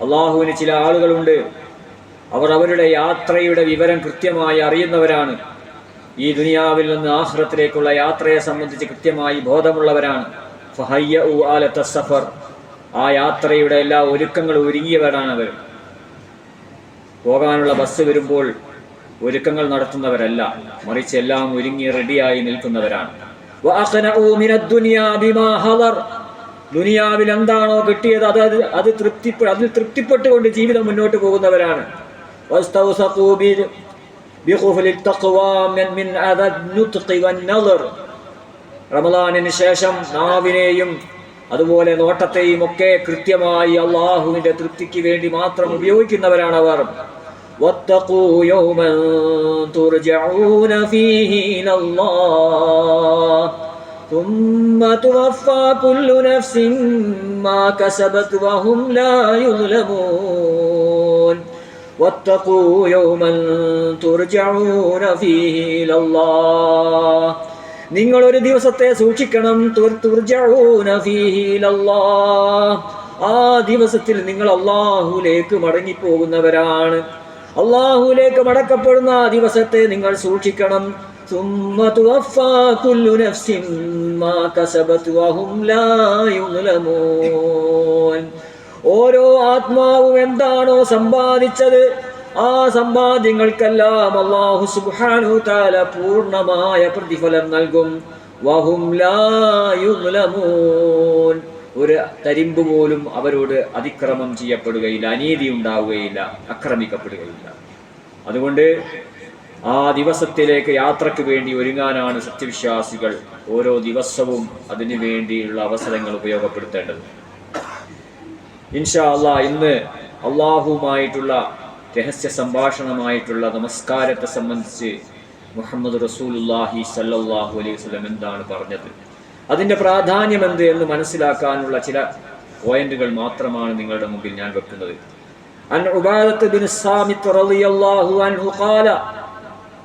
അള്ളാഹുവിന് ചില ആളുകളുണ്ട്. അവർ അവരുടെ യാത്രയുടെ വിവരം കൃത്യമായി അറിയുന്നവരാണ്. ഈ ദുനിയാവിൽ നിന്ന് ആഹ്റത്തിലേക്കുള്ള യാത്രയെ സംബന്ധിച്ച് കൃത്യമായി ബോധമുള്ളവരാണ്. ആലത്ത സഫർ. ആ യാത്രയുടെ എല്ലാ ഒരുക്കങ്ങളും ഒരുങ്ങിയവരാണ് അവർ. പോകാനുള്ള ബസ് വരുമ്പോൾ ഒരുക്കങ്ങൾ നടത്തുന്നവരല്ല. മറിച്ച് എല്ലാം ഒരുങ്ങി റെഡിയായി നിൽക്കുന്നവരാണ്. ദുനിയാവിൽ എന്താണോ കിട്ടിയത് അത് അത് അത് തൃപ്തിപ്പെ അതിൽ തൃപ്തിപ്പെട്ടുകൊണ്ട് ജീവിതം മുന്നോട്ട് പോകുന്നവരാണ് വസ്തൗസഖൂ ബി- ബിഖുഫ്ലി തഖ്വാ മിൻ മിൻ അദദ് നുത്ഖി വന്നദർ. റമദാനിന് ശേഷം നാവിനെയും അതുപോലെ നോട്ടത്തെയും ഒക്കെ കൃത്യമായി അള്ളാഹുവിന്റെ തൃപ്തിക്ക് വേണ്ടി മാത്രം ഉപയോഗിക്കുന്നവരാണ് അവർ واتقوا يوما ترجعون فيه إلى الله ثم توفى كل نفس ما كسبت وهم لا يظلمون واتقوا يوما ترجعون فيه إلى الله നിങ്ങൾ ഒരു ദിവസത്തെ സൂക്ഷിക്കണം തുർ- തുർജഊന ഫീഹി ഇലല്ലാഹ്. ആ ദിവസത്തിൽ നിങ്ങൾ അള്ളാഹുലേക്ക് മടങ്ങിപ്പോകുന്നവരാണ് അള്ളാഹുലേക്ക് മടക്കപ്പെടുന്ന ആ ദിവസത്തെ നിങ്ങൾ സൂക്ഷിക്കണം ثم توفى كل نفس ما كسبت وهم لا يظلمون ഓരോ ആത്മാവും എന്താണോ സമ്പാദിച്ചത് ആ സമ്പാദ്യങ്ങൾക്കെല്ലാം അള്ളാഹു സുബ്ഹാനഹു തആല പൂർണ്ണമായ പ്രതിഫലം നൽകും വഹും ലാ യുഗ്ലമൂൻ ഒരു തരിമ്പ് പോലും അവരോട് അതിക്രമം ചെയ്യപ്പെടുകയില്ല അനീതി ഉണ്ടാവുകയില്ല ആക്രമിക്കപ്പെടുകയില്ല അതുകൊണ്ട് ആ ദിവസത്തിലേക്ക് യാത്രയ്ക്ക് വേണ്ടി ഒരുങ്ങാനാണ് സത്യവിശ്വാസികൾ ഓരോ ദിവസവും അതിനു വേണ്ടിയുള്ള അവസരങ്ങൾ ഉപയോഗപ്പെടുത്തേണ്ടത്. ഇൻഷാ അല്ലാ ഇന്ന് അള്ളാഹുമായിട്ടുള്ള രഹസ്യ സംഭാഷണമായിട്ടുള്ള നമസ്കാരത്തെ സംബന്ധിച്ച് മുഹമ്മദ് റസൂലുല്ലാഹി സല്ലാഹു അലൈഹി വസല്ലം എന്താണ് പറഞ്ഞത്? അതിന്റെ പ്രാധാന്യം എന്ത് എന്ന് മനസ്സിലാക്കാനുള്ള ചില പോയിന്റുകൾ മാത്രമാണ് നിങ്ങളുടെ മുമ്പിൽ ഞാൻ വെക്കുന്നത്. അൻ ഉബാദത്ത് ബിൻ സാമിത് റളിയല്ലാഹു അൻഹു ഖാല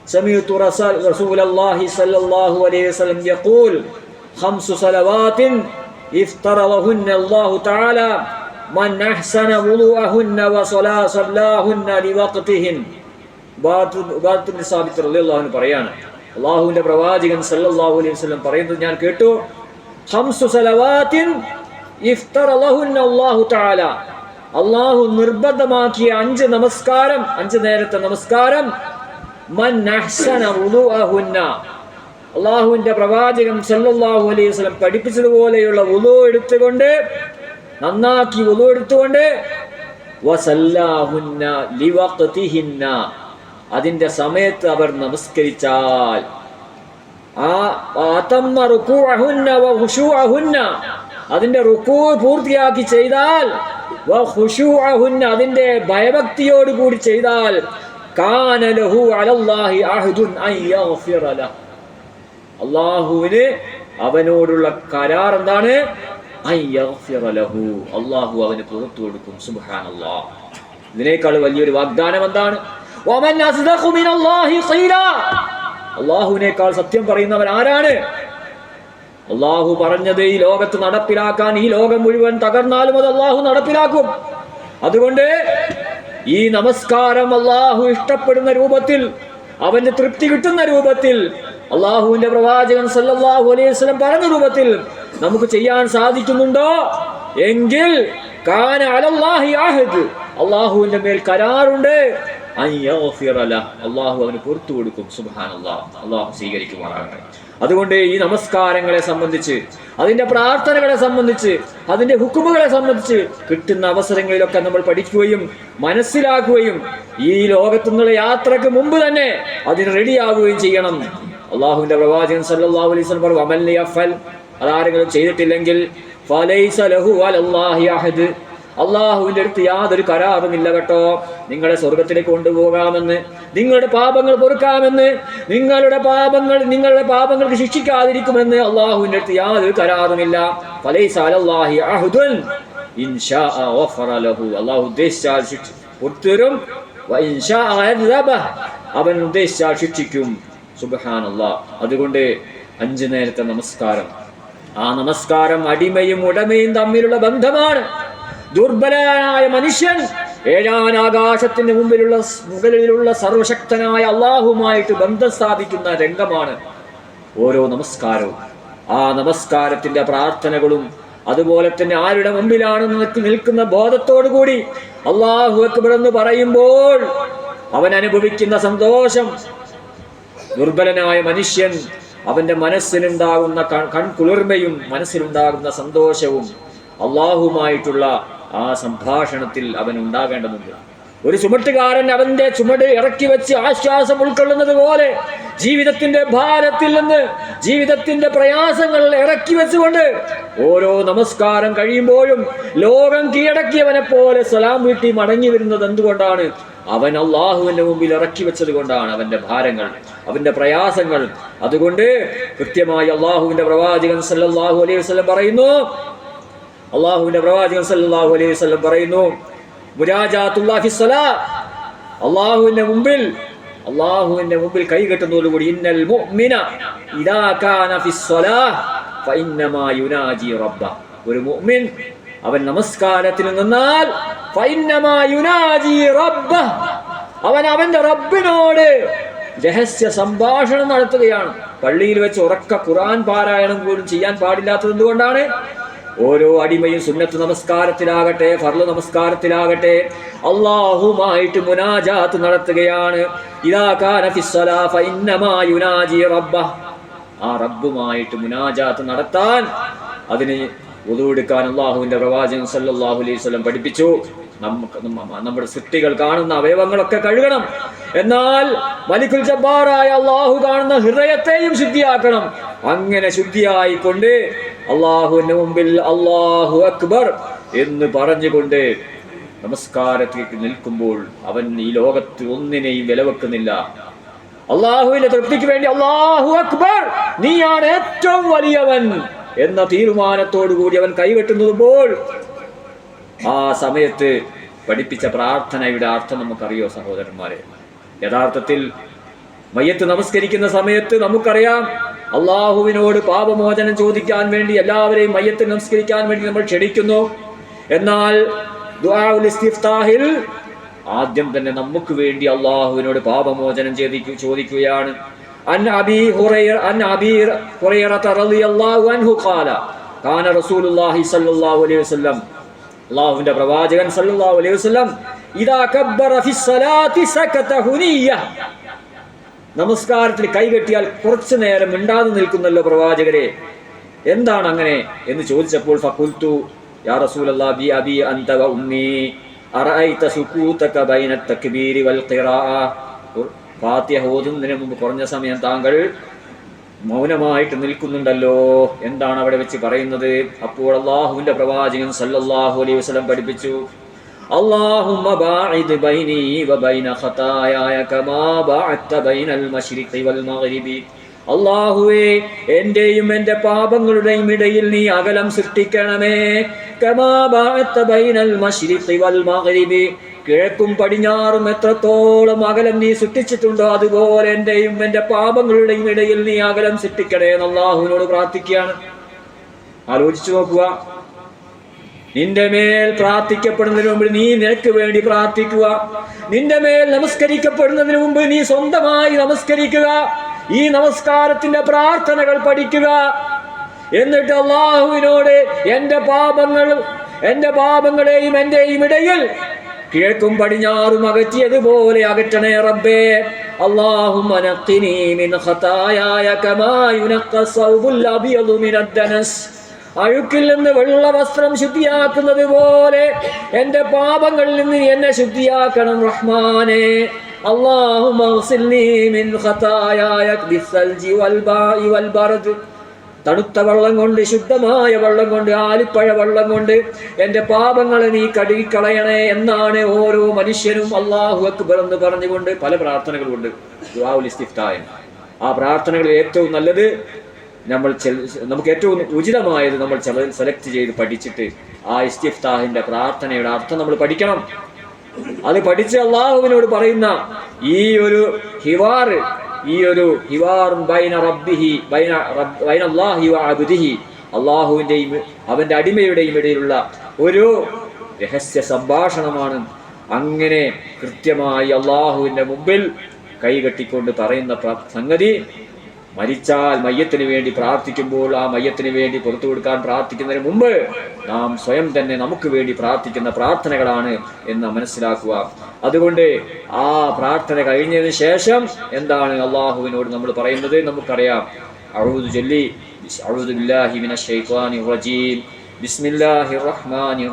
سمعت رسول رسول الله صلى الله عليه وسلم يقول خمس صلوات افترضهن الله تعالى من أحسن وضوءهن وصلاة صلاهن لوقتهن ഉബാദത്തുബിൻ സാബിത്ത് റളിയല്ലാഹു അൻഹു പറയാണ് അള്ളാഹുവിന്റെ പ്രവാചകൻ സല്ലല്ലാഹു അലൈഹി വസല്ലം പറയുന്നത് ഞാൻ കേട്ടു ഹംസു സലവാത്തിൻ ഇഫ്തറലഹുന്ന അല്ലാഹു തആല അള്ളാഹു നിർബന്ധമാക്കിയ അഞ്ച് നമസ്കാരം അഞ്ച് നേരത്തെ നമസ്കാരം മൻ അഹ്സന വുളുഅഹുന്ന അള്ളാഹുവിന്റെ പ്രവാചകൻ സല്ലാഹു അലൈഹി വസല്ലം പഠിപ്പിച്ചതുപോലെയുള്ള ഉലു എടുത്തുകൊണ്ട് നന്നാക്കി ഉലു എടുത്തുകൊണ്ട് അതിന്റെ സമയത്ത് അവർ നമസ്കരിച്ചാൽ. അതിന്റെ റുക്കൂ പൂർത്തിയാക്കി ചെയ്താൽ അതിന്റെ ഭയഭക്തിയോട് കൂടി ചെയ്താൽ അള്ളാഹുവിന് അവനോടുള്ള കരാർ എന്താണ്? അള്ളാഹു അവന് പുറത്തു കൊടുക്കും. സുബ്ഹാനല്ലാഹ് ഇതിനേക്കാൾ വലിയൊരു വാഗ്ദാനം എന്താണ്? അള്ളാഹുവിനേക്കാൾ സത്യം പറയുന്നവൻ ആരാണ്? അള്ളാഹു പറഞ്ഞത് ഈ ലോകത്ത് നടപ്പിലാക്കാൻ ഈ ലോകം മുഴുവൻ തകർന്നാലും അത് അള്ളാഹു നടപ്പിലാക്കും. അതുകൊണ്ട് ഈ നമസ്കാരം അള്ളാഹു ഇഷ്ടപ്പെടുന്ന രൂപത്തിൽ അവന് തൃപ്തി കിട്ടുന്ന രൂപത്തിൽ അള്ളാഹുവിന്റെ പ്രവാചകൻ സല്ലാഹു അലൈഹി വസല്ലം പറഞ്ഞ രൂപത്തിൽ നമുക്ക് ചെയ്യാൻ സാധിക്കുന്നുണ്ടോ? എങ്കിൽ അലല്ലാഹി അള്ളാഹുവിന്റെ മേൽ കരാറുണ്ട്. അള്ളാഹു അവന് പുറത്തു കൊടുക്കും. സുബ്ഹാനല്ലാഹ്. അള്ളാഹു സ്വീകരിക്കുമാറാകട്ടെ. അതുകൊണ്ട് ഈ നമസ്കാരങ്ങളെ സംബന്ധിച്ച് അതിന്റെ പ്രാർത്ഥനകളെ സംബന്ധിച്ച് അതിന്റെ ഹുക്കുമുകളെ സംബന്ധിച്ച് കിട്ടുന്ന അവസരങ്ങളിലൊക്കെ നമ്മൾ പഠിക്കുകയും മനസ്സിലാക്കുകയും ഈ ലോകത്തു നിന്നുള്ള യാത്രയ്ക്ക് മുമ്പ് തന്നെ അതിന് റെഡിയാകുകയും ചെയ്യണം. അള്ളാഹുവിന്റെ പ്രവാചകൻ സല്ലാഹു അലൈസ് പറഞ്ഞു അമൽ അതാരെങ്കിലും ചെയ്തിട്ടില്ലെങ്കിൽ ഫലൈസ ലഹു അലല്ലാഹി അഹദ്. അള്ളാഹുവിന്റെ അടുത്ത് യാതൊരു കരാറുമില്ല കേട്ടോ. നിങ്ങളെ സ്വർഗത്തിലേക്ക് കൊണ്ടുപോകാമെന്ന് നിങ്ങളുടെ പാപങ്ങൾ പൊറുക്കാമെന്ന് നിങ്ങളുടെ പാപങ്ങൾ നിങ്ങളുടെ പാപങ്ങൾക്ക് ശിക്ഷിക്കാതിരിക്കുമെന്ന് അള്ളാഹുവിന്റെ അടുത്ത് യാതൊരു കരാറുമില്ല അലല്ലാഹി അഹുദുൻ അള്ളാഹു ഉദ്ദേശിച്ചാൽ ശിക്ഷ. അവൻ ഉദ്ദേശിച്ചാൽ ശിക്ഷിക്കും. സുബ്ഹാനല്ലാഹ് അതുകൊണ്ട് അഞ്ചു നേരത്തെ നമസ്കാരം. ആ നമസ്കാരം അടിമയും ഉടമയും തമ്മിലുള്ള ബന്ധമാണ്. ദുർബലനായ മനുഷ്യൻ ഏഴാനാകാശത്തിന്റെ മുമ്പിലുള്ള മുകളിലുള്ള സർവശക്തനായ അള്ളാഹുമായിട്ട് ബന്ധം സ്ഥാപിക്കുന്ന രംഗമാണ് ഓരോ നമസ്കാരവും. ആ നമസ്കാരത്തിന്റെ പ്രാർത്ഥനകളും അതുപോലെ തന്നെ ആരുടെ മുമ്പിലാണ് നിൽക്കുന്ന ബോധത്തോടു കൂടി അള്ളാഹു അക്ബർ എന്ന് പറയുമ്പോൾ അവൻ അനുഭവിക്കുന്ന സന്തോഷം. ദുർബലനായ മനുഷ്യൻ അവന്റെ മനസ്സിലുണ്ടാകുന്ന കൺ- കൺകുളിർമയും മനസ്സിലുണ്ടാകുന്ന സന്തോഷവും അള്ളാഹുമായിട്ടുള്ള ആ സംഭാഷണത്തിൽ അവൻ ഉണ്ടാകേണ്ടതുണ്ട്. ഒരു ചുമട്ടുകാരൻ അവന്റെ ചുമട് ഇറക്കി വെച്ച് ആശ്വാസം ഉൾക്കൊള്ളുന്നത് പോലെ ജീവിതത്തിന്റെ ഭാരത്തിൽ നിന്ന് ജീവിതത്തിന്റെ പ്രയാസങ്ങൾ ഇറക്കി വെച്ചുകൊണ്ട് ഓരോ നമസ്കാരം കഴിയുമ്പോഴും ലോകം കീഴടക്കിയവനെ പോലെ സലാം വീട്ടി മടങ്ങി വരുന്നത് എന്തുകൊണ്ടാണ്? അവൻ അള്ളാഹുവിന്റെ മുമ്പിൽ ഇറക്കി വെച്ചത് കൊണ്ടാണ് അവന്റെ ഭാരങ്ങൾ അവന്റെ പ്രയാസങ്ങൾ. അതുകൊണ്ട് കൃത്യമായി അള്ളാഹുവിന്റെ പ്രവാചകൻ സല്ലാഹു അലൈഹി വസ്ലം പറയുന്നു അള്ളാഹുവിന്റെ പ്രവാചകൻ സല്ലാഹു അലൈഹി വസ്ലം പറയുന്നു അള്ളാഹുവിന്റെ മുമ്പിൽ അള്ളാഹുവിന്റെ മുമ്പിൽ കൈകെട്ടുന്നതോടുകൂടി ഇന്നൽ മുഅ്മിന ഇദാ കാന യുനാജി റബ്ബ. ഒരു മുഅ്മിൻ അവൻ നമസ്കാരത്തിൽ നിന്നാൽ യുനാജി റബ്ബ. അവൻ അവന്റെ റബ്ബിനോട് രഹസ്യ സംഭാഷണം നടത്തുകയാണ്. പള്ളിയിൽ വെച്ച് ഉറക്ക ഖുർആൻ പാരായണം പോലും ചെയ്യാൻ പാടില്ലാത്തത് എന്തുകൊണ്ടാണ്? ഓരോ അടിമയും സുന്നത്ത് നമസ്കാരത്തിലാകട്ടെ ഫർൾ നമസ്കാരത്തിലാകട്ടെ. അള്ളാഹുമായിട്ട് മുനാജാത്ത് നടത്തുകയാണ്. റബ്ബ ആ റബ്ബുമായിട്ട് മുനാജാത്ത് നടത്താൻ അതിന് ഒതുവെടുക്കാൻ അള്ളാഹുവിന്റെ പ്രവാചകൻ സല്ലാഹു അലൈഹി സ്വലം പഠിപ്പിച്ചു. നമുക്ക് നമ്മ- നമ്മുടെ സൃഷ്ടികൾ കാണുന്ന അവയവങ്ങളൊക്കെ കഴുകണം. എന്നാൽ മലിക്കുൽ ജബ്ബാറായ അള്ളാഹു കാണുന്ന ഹൃദയത്തെയും ശുദ്ധിയാക്കണം. അങ്ങനെ ശുദ്ധിയായിക്കൊണ്ട് അള്ളാഹുവിന്റെ മുമ്പിൽ അള്ളാഹു അക്ബർ എന്ന് പറഞ്ഞുകൊണ്ട് നമസ്കാരത്തിലേക്ക് നിൽക്കുമ്പോൾ അവൻ ഈ ലോകത്ത് ഒന്നിനെയും വിലവെക്കുന്നില്ല. അള്ളാഹുവിന്റെ തൃപ്തിക്ക് വേണ്ടി അള്ളാഹു അക്ബർ നീയാണ് ഏറ്റവും വലിയവൻ എന്ന തീരുമാനത്തോടു കൂടി അവൻ കൈവെട്ടുന്നതുമ്പോൾ ആ സമയത്ത് പഠിപ്പിച്ച പ്രാർത്ഥനയുടെ അർത്ഥം നമുക്കറിയോ സഹോദരന്മാരെ? യഥാർത്ഥത്തിൽ മയ്യത്ത് നമസ്കരിക്കുന്ന സമയത്ത് നമുക്കറിയാം അള്ളാഹുവിനോട് പാപമോചനം ചോദിക്കാൻ വേണ്ടി എല്ലാവരെയും മയ്യത്ത് നമസ്കരിക്കാൻ വേണ്ടി നമ്മൾ ക്ഷണിക്കുന്നു. എന്നാൽ ദുആഉൽ ആദ്യം തന്നെ നമുക്ക് വേണ്ടി അള്ളാഹുവിനോട് പാപമോചനം ചെയ്തിക്കു ചോദിക്കുകയാണ്. അൻ ഹുറൈറ അൻ റളിയല്ലാഹു അൻഹു ഖാല റസൂലുള്ളാഹി അലൈഹി വസല്ലം അള്ളാഹുവിന്റെ പ്രവാചകൻ സല്ലല്ലാഹു അലൈഹി വസല്ലം ഇദാ സകത ഹുനിയ്യ നമസ്കാരത്തിൽ കൈകെട്ടിയാൽ കുറച്ചു നേരം മിണ്ടാതെ നിൽക്കുന്നല്ലോ പ്രവാചകരെ. എന്താണ് അങ്ങനെ എന്ന് ചോദിച്ചപ്പോൾ ഫഖുൽതു യാ റസൂലല്ലാ ബി അബി അന്ത വ ഉമ്മി അറഅയ്ത സുകൂതക ബൈന തക്ബീരി വൽ ഖിറാഅ. ഫാത്തിഹ ഓതുന്നതിന് മുമ്പ് കുറഞ്ഞ സമയം താങ്കൾ മൗനമായിട്ട് നിൽക്കുന്നുണ്ടല്ലോ. എന്താണ് അവിടെ വെച്ച് പറയുന്നത്? അപ്പോൾ അള്ളാഹുവിന്റെ പ്രവാചകൻ സല്ലല്ലാഹു അലൈഹി വസല്ലം പഠിപ്പിച്ചു اللهم باعد بيني وبين خطاياي كما باعدت بين المشرق والمغرب അള്ളാഹുവേ എന്റെയും എന്റെ പാപങ്ങളുടെയും ഇടയിൽ നീ അകലം സൃഷ്ടിക്കണമേ കമാ ബാഅത്ത ബൈനൽ മശ്രിഖി വൽ മഗ്രിബി കിഴക്കും പടിഞ്ഞാറും എത്രത്തോളം അകലം നീ സൃഷ്ടിച്ചിട്ടുണ്ടോ അതുപോലെ എന്റെയും എന്റെ പാപങ്ങളുടെയും ഇടയിൽ നീ അകലം സൃഷ്ടിക്കണേ എന്ന് അള്ളാഹുവിനോട് പ്രാർത്ഥിക്കുകയാണ് ആലോചിച്ചു നോക്കുക നിന്റെ മേൽ പ്രാർത്ഥിക്കപ്പെടുന്നതിന് മുമ്പ് നീ നിനക്ക് വേണ്ടി പ്രാർത്ഥിക്കുക. നിന്റെ മേൽ നമസ്കരിക്കപ്പെടുന്നതിന് മുമ്പ് നീ സ്വന്തമായി നമസ്കരിക്കുക. ഈ നമസ്കാരത്തിന്റെ പ്രാർത്ഥനകൾ പഠിക്കുക. എന്നിട്ട് അള്ളാഹുവിനോട് എന്റെ പാപങ്ങൾ എന്റെ പാപങ്ങളെയും എന്റെയും ഇടയിൽ കിഴക്കും പടിഞ്ഞാറും അകറ്റിയതുപോലെ അകറ്റണേ റബ്ബേ. അള്ളാഹു അനക്കിനി മിൻ അഴുക്കിൽ നിന്ന് വെള്ള വസ്ത്രം ശുദ്ധിയാക്കുന്നത് പോലെ എന്റെ പാപങ്ങളിൽ നിന്ന് നീ എന്നെ ശുദ്ധിയാക്കണം റഹ്മാനെ اللهم اغسلني من خطاياي بالثلج والماء والبرد തണുത്ത വെള്ളം കൊണ്ട് ശുദ്ധമായ വെള്ളം കൊണ്ട് ആലിപ്പഴ വെള്ളം കൊണ്ട് എൻ്റെ പാപങ്ങളെ നീ കഴുകിക്കളയണേ എന്നാണ് ഓരോ മനുഷ്യനും അള്ളാഹു അക്ബർ എന്ന് പറഞ്ഞുകൊണ്ട് പല പ്രാർത്ഥനകളുണ്ട് ദുആഉൽ ഇസ്തിഫ്താഹ്. ആ പ്രാർത്ഥനകളിൽ ഏറ്റവും നല്ലത് നമ്മൾ നമുക്ക് ഏറ്റവും ഉചിതമായത് നമ്മൾ സെലക്ട് ചെയ്ത് പഠിച്ചിട്ട് ആ ഇസ്തിഫ്താഹിന്റെ പ്രാർത്ഥനയുടെ അർത്ഥം നമ്മൾ പഠിക്കണം. അത് പഠിച്ച് അള്ളാഹുവിനോട് പറയുന്ന ഈ ഒരു ഹിവാർ ഈ ഒരു ഹിവാറും ബൈന റബ്ബിഹി ബൈന അള്ളാഹുവിന്റെയും അടിമയുടെയും ഇടയിലുള്ള ഒരു രഹസ്യ സംഭാഷണമാണ് അങ്ങനെ കൃത്യമായി അള്ളാഹുവിന്റെ മുമ്പിൽ കൈകെട്ടിക്കൊണ്ട് പറയുന്ന സംഗതി. മരിച്ചാൽ മയ്യത്തിന് വേണ്ടി പ്രാർത്ഥിക്കുമ്പോൾ ആ മയ്യത്തിന് വേണ്ടി പുറത്തു കൊടുക്കാൻ പ്രാർത്ഥിക്കുന്നതിന് മുമ്പ് നാം സ്വയം തന്നെ നമുക്ക് വേണ്ടി പ്രാർത്ഥിക്കുന്ന പ്രാർത്ഥനകളാണ് എന്ന് മനസ്സിലാക്കുക. അതുകൊണ്ട് ആ പ്രാർത്ഥന കഴിഞ്ഞതിന് ശേഷം എന്താണ് അള്ളാഹുവിനോട് നമ്മൾ പറയുന്നത്? നമുക്കറിയാം. അഴുതു ചൊല്ലി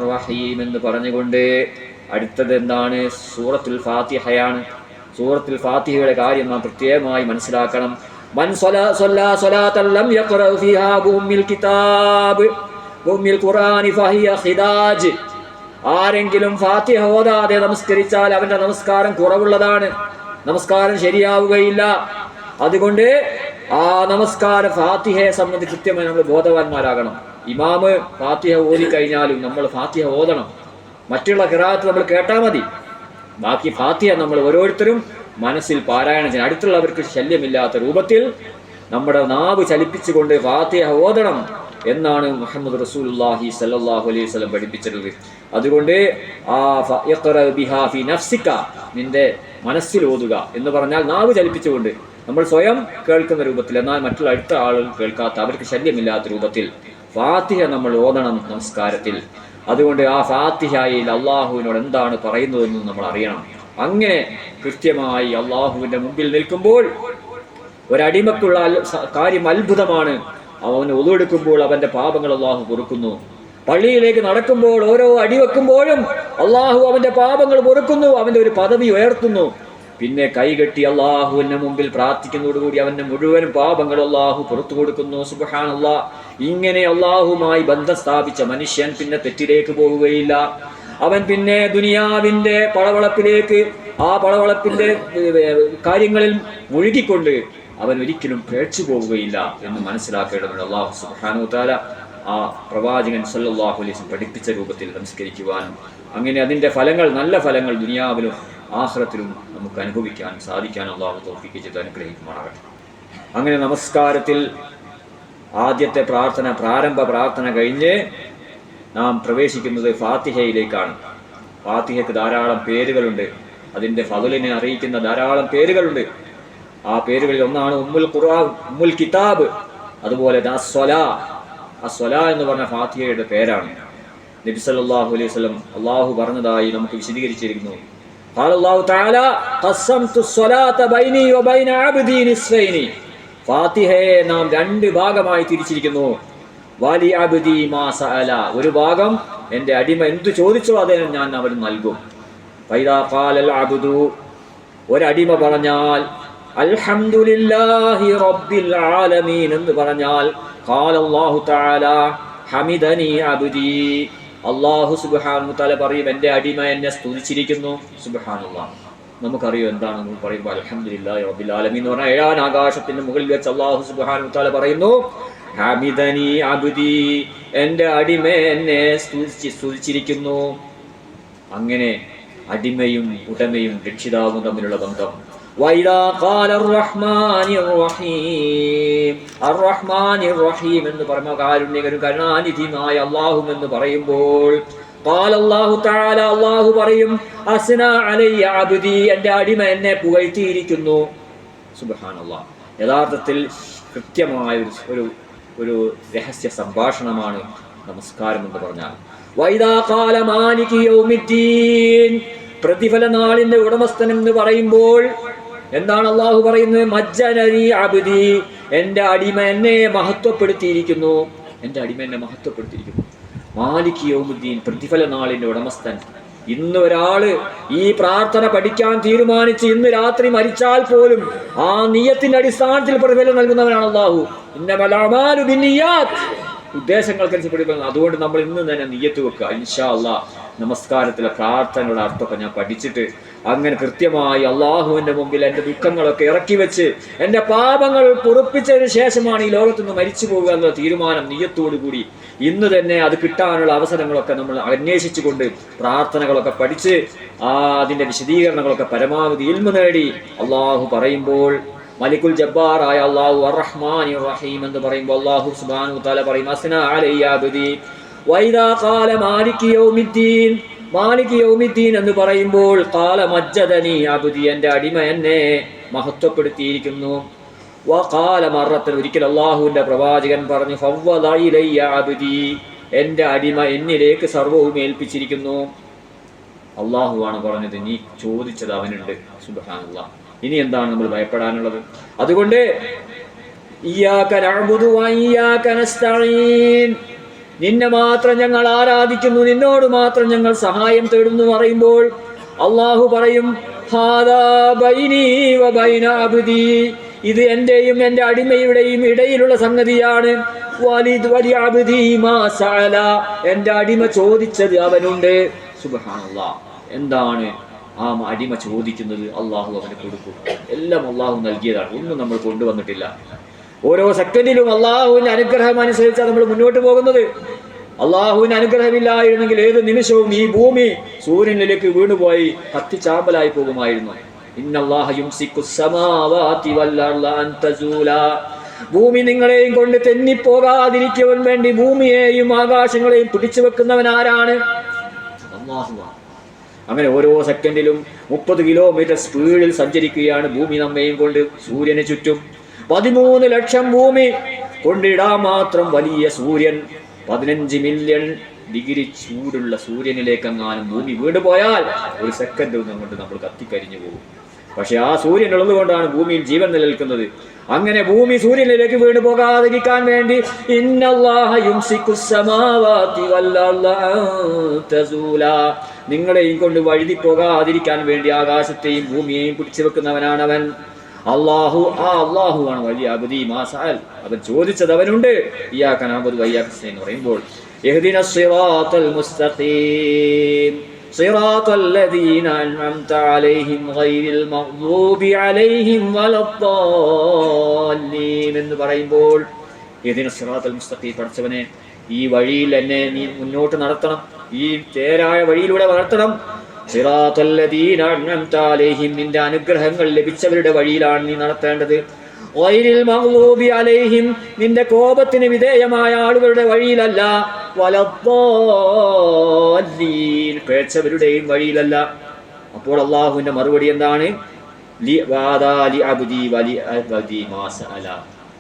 റജീം. എന്ന് പറഞ്ഞുകൊണ്ട് അടുത്തത് എന്താണ്? സൂറത്തുൽ ഫാത്തിഹയാണ്. സൂറത്തുൽ ഫാത്തിഹയുടെ കാര്യം നാം പ്രത്യേകമായി മനസ്സിലാക്കണം. മൻ صلى صلى صلاة ലം യഖറഉ فيها بأم കിതാബ് بأم القرآن ഫഹിയ ഖിദാജ് ആരെങ്കിലും ഫാത്തിഹ ഓതാതെ നമസ്കരിച്ചാൽ അവന്റെ നമസ്കാരം കുറവുള്ളതാണ്. നമസ്കാരം ശരിയാവുകയില്ല. അതുകൊണ്ട് ആ നമസ്കാര ഫാത്തിഹയെ സംബന്ധിച്ച് കൃത്യമായി നമ്മൾ ബോധവാന്മാരാകണം. ഇമാമ് ഫാത്തിഹ ഓതി കഴിഞ്ഞാലും നമ്മൾ ഫാത്തിഹ ഓതണം. മറ്റുള്ള കിറാത്ത് നമ്മൾ കേട്ടാൽ മതി. ബാക്കി ഫാത്തിഹ നമ്മൾ ഓരോരുത്തരും മനസ്സിൽ പാരായണം ചെയ്യണം അടുത്തുള്ളവർക്ക് ശല്യമില്ലാത്ത രൂപത്തിൽ നമ്മുടെ നാവ് ചലിപ്പിച്ചുകൊണ്ട് ഫാത്തിഹ ഓതണം എന്നാണ് മുഹമ്മദ് റസൂലുള്ളാഹി സല്ലല്ലാഹു അലൈഹി വസല്ലം പഠിപ്പിച്ചിട്ടുള്ളത്. അതുകൊണ്ട് ആ ഫ- ഇഖ്റ ബിഹാ ഫി നഫ്സിക നിന്റെ മനസ്സിൽ ഓതുക എന്ന് പറഞ്ഞാൽ നാവ് ചലിപ്പിച്ചുകൊണ്ട് നമ്മൾ സ്വയം കേൾക്കുന്ന രൂപത്തിൽ എന്നാൽ മറ്റുള്ള അടുത്ത ആളുകൾ കേൾക്കാത്ത അവർക്ക് ശല്യമില്ലാത്ത രൂപത്തിൽ ഫാത്തിഹ നമ്മൾ ഓതണം നമസ്കാരത്തിൽ. അതുകൊണ്ട് ആ ഫാത്തിഹയിൽ അള്ളാഹുവിനോട് എന്താണ് പറയുന്നതെന്ന് നമ്മൾ അറിയണം. അങ്ങനെ കൃത്യമായി അള്ളാഹുവിന്റെ മുമ്പിൽ നിൽക്കുമ്പോൾ ഒരടിമക്കുള്ള കാര്യം അത്ഭുതമാണ്. അവന് ഒതുവെടുക്കുമ്പോൾ അവന്റെ പാപങ്ങൾ അള്ളാഹു പൊറുക്കുന്നു. പള്ളിയിലേക്ക് നടക്കുമ്പോൾ ഓരോ അടി വെക്കുമ്പോഴും അള്ളാഹു അവന്റെ പാപങ്ങൾ പൊറുക്കുന്നു അവന്റെ ഒരു പദവി ഉയർത്തുന്നു. പിന്നെ കൈകെട്ടി അള്ളാഹുവിന്റെ മുമ്പിൽ പ്രാർത്ഥിക്കുന്നതോടുകൂടി അവന്റെ മുഴുവൻ പാപങ്ങൾ അള്ളാഹു പുറത്തു കൊടുക്കുന്നു. സുബഹാൻ ഇങ്ങനെ അള്ളാഹുമായി ബന്ധം സ്ഥാപിച്ച മനുഷ്യൻ പിന്നെ തെറ്റിലേക്ക് പോവുകയില്ല. അവൻ പിന്നെ ദുനിയാവിന്റെ പളവളപ്പിലേക്ക് ആ പടവളത്തിന്റെ കാര്യങ്ങളിൽ മുഴുകിക്കൊണ്ട് അവൻ ഒരിക്കലും പേഴ്ച്ചു പോവുകയില്ല എന്ന് മനസ്സിലാക്കേണ്ടതുണ്ട്. അള്ളാഹു സുബാനു താല ആ പ്രവാചകൻ സല്ലാഹു അലൈസ് പഠിപ്പിച്ച രൂപത്തിൽ സംസ്കരിക്കുവാനും അങ്ങനെ അതിന്റെ ഫലങ്ങൾ നല്ല ഫലങ്ങൾ ദുനിയാവിലും ആഹ്റത്തിലും നമുക്ക് അനുഭവിക്കാൻ സാധിക്കാൻ അള്ളാഹു തോഫിക്ക് ചെയ്ത് അനുഗ്രഹിക്കുമാറാകട്ടെ. അങ്ങനെ നമസ്കാരത്തിൽ ആദ്യത്തെ പ്രാർത്ഥന പ്രാരംഭ പ്രാർത്ഥന കഴിഞ്ഞ് നാം പ്രവേശിക്കുന്നത് ഫാത്തിഹയിലേക്കാണ്. ഫാത്തിഹയ്ക്ക് ധാരാളം പേരുകളുണ്ട്. അതിന്റെ ഫതുലിനെ അറിയിക്കുന്ന ധാരാളം പേരുകളുണ്ട്. ആ പേരുകളിൽ ഒന്നാണ് ഉമ്മുൽ ഖുർആൻ ഉമ്മുൽ കിതാബ് അതുപോലെ ദസ്വല അസ്വല എന്ന് പറഞ്ഞ ഫാത്തിഹയുടെ പേരാണ്. നബി സല്ലല്ലാഹു അലൈഹി വസല്ലം അള്ളാഹു പറഞ്ഞതായി നമുക്ക് വിശദീകരിച്ചിരിക്കുന്നു. قال الله تعالى قسمت الصلاة بيني وبين عبدي نصفين ഫാത്തിഹയെ നാം രണ്ട് ഭാഗമായി തിരിച്ചിരിക്കുന്നു. വാലി അബുദി മാ സഅല. ഒരു ഭാഗം എന്റെ അടിമ എന്തു ചോദിച്ചോ അതിന് ഞാൻ അവന് നൽകും. ഫൈദാ ഖാലൽ അബുദു. ഒരടിമ പറഞ്ഞാൽ അൽഹംദുലില്ലാഹി റബ്ബിൽ ആലമീൻ എന്ന് പറഞ്ഞാൽ ഖാല അല്ലാഹു തആല ഹമിദനി അബുദി. അല്ലാഹു സുബ്ഹാനഹു തആല പറയും എന്റെ അടിമ എന്നെ സ്തുതിച്ചിരിക്കുന്നു. സുബാനുള്ള നമുക്കറിയോ എന്താണ് നമ്മൾ പറയുമ്പോൾ അൽഹംദുലില്ലാഹി റബ്ബിൽ ആലമീൻ എന്ന് പറഞ്ഞാൽ ഏഴാൻ ആകാശത്തിന്റെ മുകളിൽ വെച്ച് അള്ളാഹു സുബ്ഹാനഹു തആല പറയുന്നു ഹാമിദനി അബുദി എന്റെ അടിമ എന്നെ സ്തുതിച്ചിരിക്കുന്നു അങ്ങനെ അടിമയും ഉടമയും രക്ഷിതാവും തമ്മിലുള്ള ബന്ധം. എന്ന് എന്ന് പറയുമ്പോൾ പറയും അസ്ന അടിമ എന്നെ പുകഴ്ത്തിയിരിക്കുന്നു. യഥാർത്ഥത്തിൽ കൃത്യമായ ഒരു ഒരു രഹസ്യ സംഭാഷണമാണ് നമസ്കാരം എന്ന് പറഞ്ഞാൽ. പ്രതിഫല നാളിന്റെ ഉടമസ്ഥൻ എന്ന് പറയുമ്പോൾ എന്താണ് അള്ളാഹു പറയുന്നത്? അബ്ദി. എന്റെ അടിമ എന്നെ മഹത്വപ്പെടുത്തിയിരിക്കുന്നു. എന്റെ അടിമ എന്നെ മഹത്വപ്പെടുത്തിയിരിക്കുന്നു. മാലിക് യൗമുദ്ദീൻ പ്രതിഫല നാളിന്റെ ഉടമസ്ഥൻ. ഇന്ന് ഒരാൾ ഈ പ്രാർത്ഥന പഠിക്കാൻ തീരുമാനിച്ച് ഇന്ന് രാത്രി മരിച്ചാൽ പോലും ആ നീയത്തിന്റെ അടിസ്ഥാനത്തിൽ പ്രതിഫലം നൽകുന്നവനാണ് അള്ളാഹു. ഉദ്ദേശങ്ങൾക്കനുസരിച്ച് പ്രതിഫലം അതുകൊണ്ട് നമ്മൾ ഇന്ന് തന്നെ നീയത്ത് വെക്കുക. ഇൻഷാ അള്ളാഹ് നമസ്കാരത്തിലെ പ്രാർത്ഥനയുടെ അർത്ഥമൊക്കെ ഞാൻ പഠിച്ചിട്ട് അങ്ങനെ കൃത്യമായി അള്ളാഹുവിന്റെ മുമ്പിൽ എന്റെ ദുഃഖങ്ങളൊക്കെ ഇറക്കി വെച്ച് എന്റെ പാപങ്ങൾ പൊറുപ്പിച്ചതിന് ശേഷമാണ് ഈ ലോകത്തുനിന്ന് മരിച്ചു പോകുക എന്നുള്ള തീരുമാനം നീയത്തോടു കൂടി ഇന്ന് തന്നെ അത് കിട്ടാനുള്ള അവസരങ്ങളൊക്കെ നമ്മൾ അന്വേഷിച്ചുകൊണ്ട് പ്രാർത്ഥനകളൊക്കെ പഠിച്ച് ആ അതിന്റെ വിശദീകരണങ്ങളൊക്കെ പരമാവധി ഇൽമ നേടി അള്ളാഹു പറയുമ്പോൾ മലിക്കുൽ ജബ്ബാറായ അള്ളാഹു അറഹ്മാൻ റഹീം എന്ന് പറയുമ്പോൾ അള്ളാഹു സുബാനു താല പറയും അസ്ന എന്ന് പറയുമ്പോൾ കാല മജ്ജദനി അബുദി എന്റെ അടിമ എന്നെ മഹത്വപ്പെടുത്തിയിരിക്കുന്നു. വകാല മറത്തൻ ഒരിക്കൽ അള്ളാഹുവിന്റെ പ്രവാചകൻ പറഞ്ഞു അബ്ദി. എന്റെ അടിമ എന്നിലേക്ക് സർവവും ഏൽപ്പിച്ചിരിക്കുന്നു. അള്ളാഹുവാണ് പറഞ്ഞത് നീ ചോദിച്ചത് അവനുണ്ട്. ഇനി എന്താണ് നമ്മൾ ഭയപ്പെടാനുള്ളത്? അതുകൊണ്ട് നിന്നെ മാത്രം ഞങ്ങൾ ആരാധിക്കുന്നു നിന്നോട് മാത്രം ഞങ്ങൾ സഹായം തേടുന്നു പറയുമ്പോൾ അള്ളാഹു പറയും ഹാദാ ബൈനീ വ ഇത് എന്റെയും എന്റെ അടിമയുടെയും ഇടയിലുള്ള സംഗതിയാണ്. എന്റെ അടിമ ചോദിച്ചത് അവനുണ്ട്. എന്താണ് ആ അടിമ ചോദിക്കുന്നത്? അള്ളാഹു അവന് കൊടുക്കും. എല്ലാം അള്ളാഹു നൽകിയതാണ്. ഒന്നും നമ്മൾ കൊണ്ടുവന്നിട്ടില്ല. ഓരോ സെക്കൻഡിലും അള്ളാഹുവിന്റെ അനുഗ്രഹം അനുസരിച്ചാണ് നമ്മൾ മുന്നോട്ട് പോകുന്നത്. അള്ളാഹുവിന് അനുഗ്രഹമില്ലായിരുന്നെങ്കിൽ ഏത് നിമിഷവും ഈ ഭൂമി സൂര്യനിലേക്ക് വീണുപോയി കത്തിച്ചാമ്പലായി പോകുമായിരുന്നു. ഭൂമി നിങ്ങളെയും കൊണ്ട് തെന്നിപ്പോകാതിരിക്കുവാൻ വേണ്ടി ഭൂമിയെയും ആകാശങ്ങളെയും പിടിച്ചു വെക്കുന്നവൻ ആരാണ്? അങ്ങനെ ഓരോ സെക്കൻഡിലും മുപ്പത് കിലോമീറ്റർ സ്പീഡിൽ സഞ്ചരിക്കുകയാണ് ഭൂമി നമ്മയും കൊണ്ട് സൂര്യന് ചുറ്റും. പതിമൂന്ന് ലക്ഷം ഭൂമി കൊണ്ടിടാ മാത്രം വലിയ സൂര്യൻ പതിനഞ്ച് മില്യൺ ഡിഗ്രി ചൂടുള്ള സൂര്യനിലേക്കെങ്ങാനും ഭൂമി വീണ്ടുപോയാൽ പോയാൽ ഒരു സെക്കൻഡ് കൊണ്ട് നമ്മൾ കത്തിക്കരിഞ്ഞു പോകും. പക്ഷെ ആ സൂര്യൻ ഉള്ളതുകൊണ്ടാണ് ഭൂമിയിൽ ജീവൻ നിലനിൽക്കുന്നത്. അങ്ങനെ ഭൂമി സൂര്യനിലേക്ക് വീണ് പോകാതിരിക്കാൻ വേണ്ടി. നിങ്ങളെയും കൊണ്ട് വഴുതി പോകാതിരിക്കാൻ വേണ്ടി ആകാശത്തെയും ഭൂമിയെയും പിടിച്ചു വെക്കുന്നവനാണ് അവൻ. അള്ളാഹു ആ അള്ളാഹു ആണ് വലിയ അഗതി മാസാൽ അവൻ ചോദിച്ചത് അവനുണ്ട്. ഇയാക്കൻ അബദ് വയ്യാക്കസ് എന്ന് പറയുമ്പോൾ صراط الذين أنعمت عليهم غير المغضوب عليهم ولا الضالين എന്ന് പറയുമ്പോൾ ഇതിന് സിറാത്തൽ മുസ്തഖീം പഠിച്ചവനെ ഈ വഴിയിൽ എന്നെ നീ മുന്നോട്ട് നടത്തണം ഈ തേരായ വഴിയിലൂടെ വളർത്തണം സിറാത്തല്ലദീന അൻഅംത അലൈഹിം നിന്റെ അനുഗ്രഹങ്ങൾ ലഭിച്ചവരുടെ വഴിയിലാണ് നീ നടത്തേണ്ടത് ഗൈരിൽ മഹ്ലൂബി അലൈഹിം നിന്റെ കോപത്തിന് വിധേയമായ ആളുകളുടെ വഴിയിലല്ല. പേച്ചവരുടെയും വഴിയിലല്ല. അപ്പോൾ അള്ളാഹുവിന്റെ മറുപടി എന്താണ്.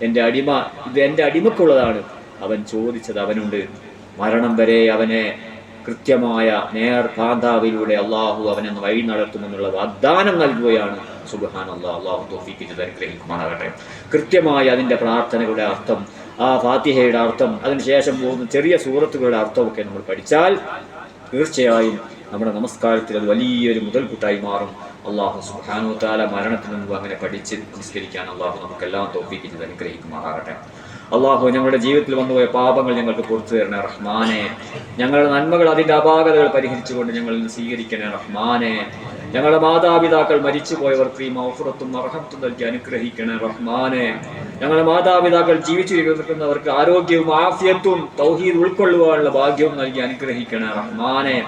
എന്റെ അടിമ ഇത് എന്റെ അടിമക്കുള്ളതാണ്. അവൻ ചോദിച്ചത് അവനുണ്ട്. മരണം വരെ അവനെ കൃത്യമായ നേർ പാന്താവിലൂടെ അള്ളാഹു അവനെ വഴി നടത്തുമെന്നുള്ള വാഗ്ദാനം നൽകുകയാണ്. സുബഹാൻ അള്ളാഹ് അള്ളാഹു തോഫിക്കുന്നത് അനുഗ്രഹിക്കുമാറാകട്ടെ. കൃത്യമായി അതിന്റെ പ്രാർത്ഥനകളുടെ അർത്ഥം ആ ഫാത്തിഹയുടെ അർത്ഥം അതിനുശേഷം പോകുന്ന ചെറിയ സൂറത്തുകളുടെ അർത്ഥമൊക്കെ നമ്മൾ പഠിച്ചാൽ തീർച്ചയായും നമ്മുടെ നമസ്കാരത്തിൽ അത് വലിയൊരു മുതൽക്കൂട്ടായി മാറും. അള്ളാഹു സുബാനു താല മരണത്തിന് മുമ്പ് അങ്ങനെ പഠിച്ച് നമസ്കരിക്കാൻ അള്ളാഹു നമുക്കെല്ലാം തോപ്പിക്കുന്നത് അനുഗ്രഹിക്കുമാറാകട്ടെ. അള്ളാഹു ഞങ്ങളുടെ ജീവിതത്തിൽ വന്നുപോയ പാപങ്ങൾ ഞങ്ങൾക്ക് പുറത്തു തരണേ റഹ്മാനെ. ഞങ്ങളുടെ നന്മകൾ അതിന്റെ അപാകതകൾ പരിഹരിച്ചുകൊണ്ട് ഞങ്ങളിൽ നിന്ന് സ്വീകരിക്കണേ റഹ്മാനെ. ഞങ്ങളുടെ മാതാപിതാക്കൾ മരിച്ചുപോയവർക്ക് ഈ മൗഫുറത്തും അർഹത്തും നൽകി അനുഗ്രഹിക്കണേ റഹ്മാനെ. ഞങ്ങളുടെ മാതാപിതാക്കൾ ജീവിച്ചിരിക്കുന്നവർക്ക് ആരോഗ്യവും ആഫിയത്തും തൗഹീദ് ഉൾക്കൊള്ളുവാനുള്ള ഭാഗ്യവും നൽകി അനുഗ്രഹിക്കണേ റഹ്മാനെ.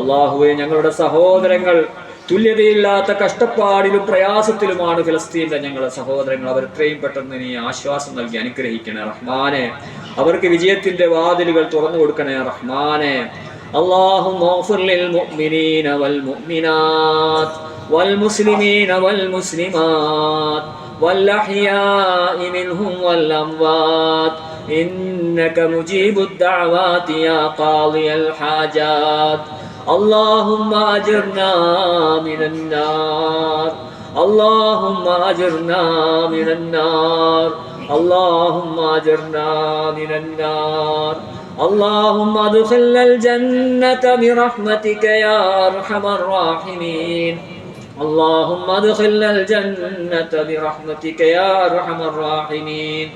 അള്ളാഹുവെ ഞങ്ങളുടെ സഹോദരങ്ങൾ തുല്യതയില്ലാത്ത കഷ്ടപ്പാടിലും പ്രയാസത്തിലുമാണ് ഫിലസ്തീന്റെ ഞങ്ങളുടെ സഹോദരങ്ങൾ. അവർ എത്രയും പെട്ടെന്ന് ഇനി ആശ്വാസം നൽകി അനുഗ്രഹിക്കണേ റഹ്മാനെ. അവർക്ക് വിജയത്തിന്റെ വാതിലുകൾ തുറന്നു കൊടുക്കണേ റഹ്മാനെ. اللهم اغفر للمؤمنين والمؤمنات والمسلمين والمسلمات والأحياء منهم والأموات إنك مجيب الدعوات يا قاضي الحاجات اللهم أجرنا من النار اللهم أجرنا من النار اللهم أجرنا من النار اللهم ادخلنا الجنة برحمتك يا أرحم الراحمين. اللهم ادخلنا الجنة برحمتك يا أرحم الراحمين.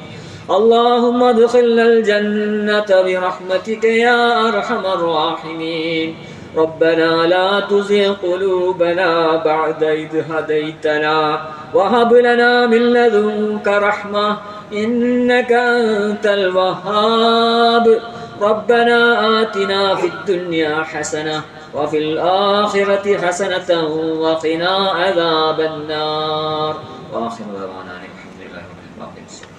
اللهم ادخلنا الجنة برحمتك يا أرحم الراحمين. ربنا لا تزغ قلوبنا بعد إذ هديتنا وهب لنا من لدنك رحمة إنك أنت الوهاب. ربنا آتنا في الدنيا حسنة وفي الآخرة حسنة وقنا عذاب النار. وآخر دعوانا